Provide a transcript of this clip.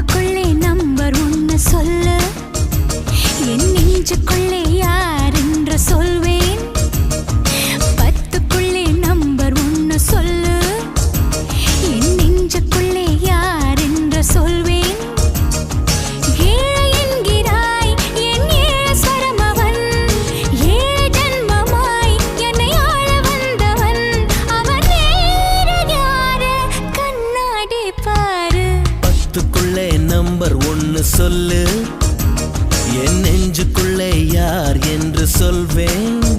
மனசுக்குள்ளே நம்பர் ஒன்று சொல்லு. என் நெஞ்சுக்குள்ளே நம்பர் ஒன்னு சொல்லு. என் நெஞ்சுக்குள்ளே யார் என்று சொல்வேன்.